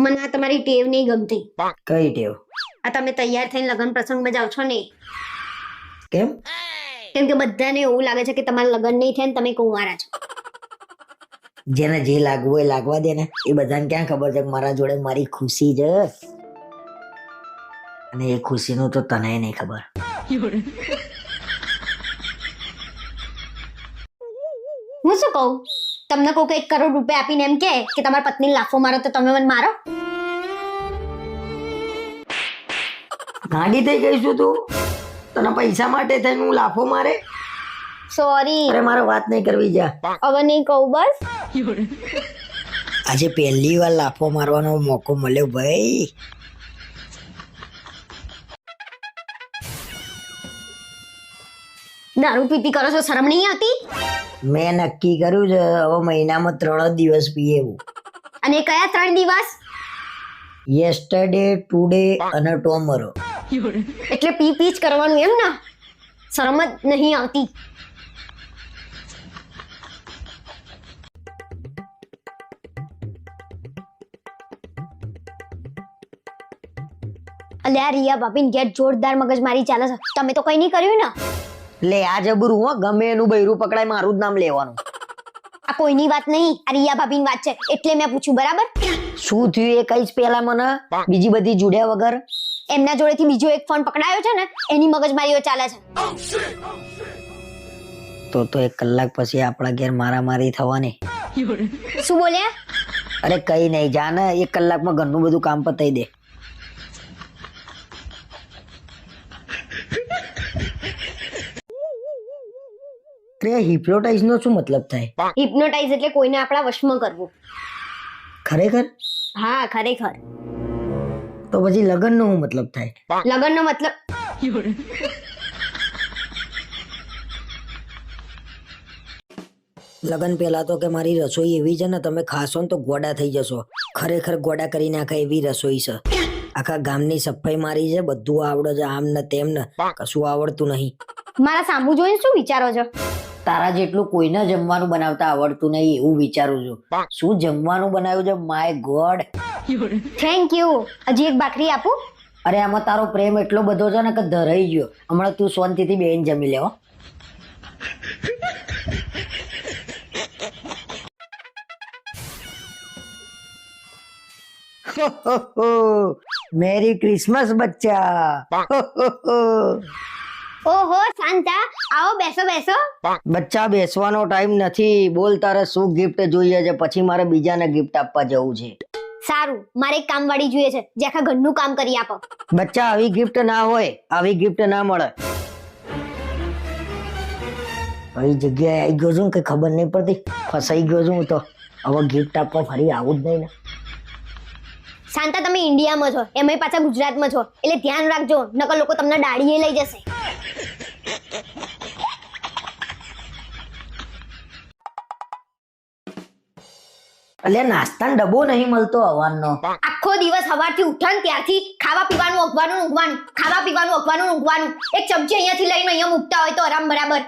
મને આ તમારી ટેવ નહીં ગમતી. કઈ ટેવ? આ તમે તૈયાર થઈને લગ્ન પ્રસંગમાં જાઓ છો ને? કેમ? કેમ કે બધાને એવું લાગે છે કે તમારા લગ્ન નહીં થાય ને તમે કુંવારા છો. જેને જે લાગવું હોય લાગવા દે ને. એ બધાને ક્યાં ખબર છે કે મારા જોડે મારી ખુશી છે? અને એ ખુશીનું તો તને નહીં ખબર. હું શું કહું? તમને કોઈ એક કરોડ રૂપિયા આપીને એમ કે કે તમારી પત્ની લાફો મારો તો તમે મને મારો? ગાંડી થઈ ગઈ છું તું. તને પૈસા માટે થઈને હું લાફો મારે? સોરી અરે મારે વાત નહીં કરવી જા. હવે નહીં કહું બસ. આજે પહેલી વાર લાફો મારવાનો મોકો મળ્યો ભાઈ. દારૂ પીતી કરો છો શરમ નહીં આવતી? મેં નક્કી કર્યું છે હવે મહિનામાં ત્રણ દિવસ પીએ એવું અને કયા ત્રણ દિવસ? યેસ્ટરડે ટુડે અને ટોમરો એટલે પી પી જ કરવાનું એમ ને? શરમ જ નહીં આવતી. અલ્યા રિયા ભાભીને ઘેર જોરદાર મગજમારી ચાલે છે. તમે તો કઈ નહીં કર્યું ને? લે આ જબરું હો ગમે એનું બૈરું પકડાય મારું જ નામ લેવાનું. આ કોઈની વાત નહીં આ રિયા ભાભીની વાત છે એટલે મેં પૂછ્યું બરાબર? શું થયું એ કઈ પેલા મને? બીજી બધી જોડ્યા વગર? એમના જોડેથી બીજો એક ફોન પકડાયો છે ને એની મગજમારીઓ ચાલે છે. તો તો એક કલાક પછી આપણા ઘેર મારામારી થવાની. શું બોલ્યા? અરે કઈ નહીં જાને એક કલાકમાં ઘરનું બધું કામ પતાઈ દે. અરે હિપ્નોટાઇઝ નો શું મતલબ થાય? હિપ્નોટાઇઝ એટલે કોઈને આપણા વશમાં કરવું. ખરેખર? હા ખરેખર. તો પછી લગન નો શું મતલબ થાય? લગ્નનો મતલબ લગન પહેલા તો કે મારી રસોઈ એવી છે ને તમે ખાશો ને તો ગોડા થઈ જશો. ખરેખર ગોડા કરી નાખે એવી રસોઈ છે. આખા ગામની સફાઈ મારી છે બધું આવડે છે આમ ને તેમ ને કશું આવડતું નહીં. મારા સામુ જોઈને શું વિચારો છો? તારા જેટલું કોઈને જમવાનું બનાવતા આવડતું નહીં એવું વિચારું છું. શું જમવાનું બનાવ્યું છે? માય ગોડ થેન્ક યુ હજી એક ભાખરી આપું? અરે આમાં તારો પ્રેમ એટલો બધો છે ને કે ધરાઈ ગયો. હમણાં તું શાંતિથી બેન જમી લેવો મેરી ક્રિસમસ બચ્ચા. ઓહો શાંતા આવો બેસો બેસો. બચ્ચા બેસવાનો ટાઈમ નથી. બોલ તારે શું ગિફ્ટ જોઈએ છે? પછી મારે બીજાને ગિફ્ટ આપવા જવું છે. સારું મારે એક કામવાળી જોઈએ છે. જે આખા ઘરનું કામ કરી આપો. બચ્ચા આવી ગિફ્ટ ના હોય આવી ગિફ્ટ ના મળે. કઈ જગ્યાએ આવી ગયો છું કે ખબર નહીં પડતી. ફસાઈ ગયો છું હું તો. હવે ગિફ્ટ આપવા ફરી આવું જ નહીં ને. શાંતા તમે ઇન્ડિયામાં છો. એમાં પાછા ગુજરાતમાં છો. એટલે ધ્યાન રાખજો. નકર લોકો તમને દાડીએ લઈ જશે. એટલે નાસ્તાનો ડબ્બો નહીં મળતો હવાનો આખો દિવસ સવારથી ઉઠો ને ત્યારથી ખાવા પીવાનું અખવાનું ઊંઘવાનું ખાવા પીવાનું અખવાનું ઊંઘવાનું. એક ચમચી અહીંયાથી લઈને અહીંયા મૂકતા હોય તો આરામ બરાબર.